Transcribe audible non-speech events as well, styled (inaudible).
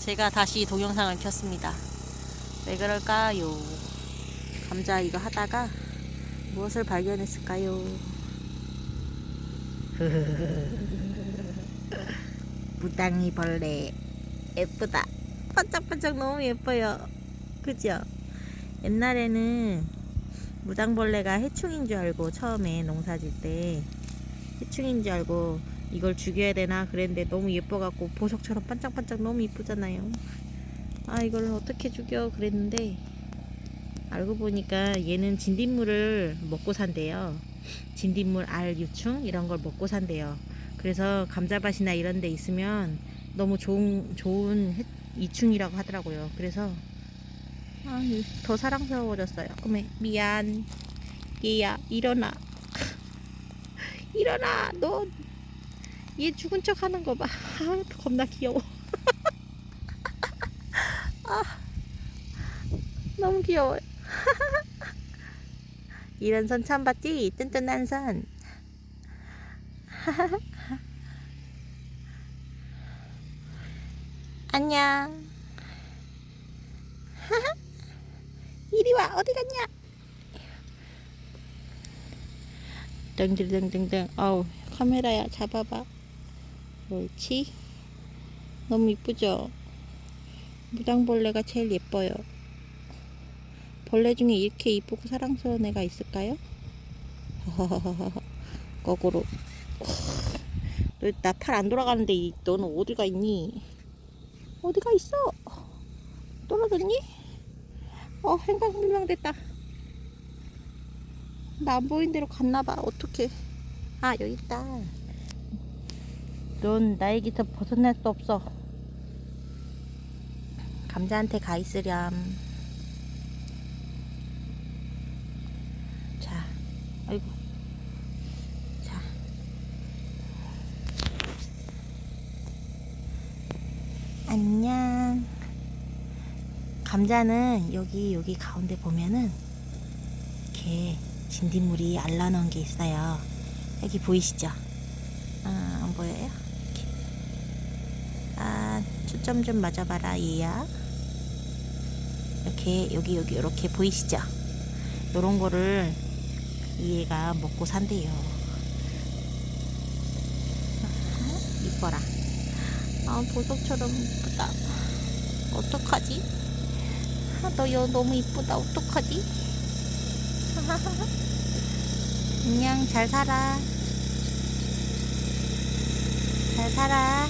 제가 다시 동영상을 켰습니다. 왜 그럴까요? 감자 이거 하다가 무엇을 발견했을까요? (laughs) 무당이 벌레 예쁘다. 반짝반짝 너무 예뻐요. 그죠? 옛날에는 무당벌레가 해충인 줄 알고 처음에 농사 질 때 해충인 줄 알고 이걸 죽여야 되나 그랬는데 너무 예뻐갖고 보석처럼 반짝반짝 너무 이쁘잖아요. 아 이걸 어떻게 죽여 그랬는데 알고 보니까 얘는 진딧물을 먹고 산대요. 진딧물 알 유충 이런 걸 먹고 산대요. 그래서 감자밭이나 이런 데 있으면 너무 좋은 좋은 해- 이충이라고 하더라고요. 그래서 아, 더 사랑스러워졌어요. 어메 미안. 얘야 일어나. (laughs) 일어나. 너 얘 죽은 척 하는 거 봐. 아, 겁나 귀여워. (laughs) 아, 너무 귀여워요. (laughs) 이런 선 처음 봤지? 뜬뜬한 선. (laughs) 안녕. 이리 와 어디 갔냐? 땡땡땡땡땡 아우 카메라야 잡아봐 옳지 너무 이쁘죠 무당벌레가 제일 예뻐요 벌레 중에 이렇게 이쁘고 사랑스러운 애가 있을까요? (laughs) 거꾸로 나 팔 안 돌아가는데 이- 너는 어디가 있니? 어디가 있어? 떨어졌니? 어 행방불명 됐다 나 안 보이는 대로 갔나봐 어떡해 아 여기 있다 넌 깃을 벗어날 수 없어 감자한테 가 있으렴 자 아이고 자 안녕 감자는 여기 여기 가운데 보면은 이렇게 진딧물이 알라놓은 게 있어요. 여기 보이시죠? 아, 안 보여요? 초점 좀 맞아봐라, 얘야. 이렇게 여기 여기 이렇게 보이시죠? 요런 거를 이 얘가 먹고 산대요. 이뻐라. 아, 보석처럼 이쁘다. 어떡하지? 아, 너여 너무 이쁘다. 어떡하지? (laughs) 안녕, 잘 살아. 잘 살아.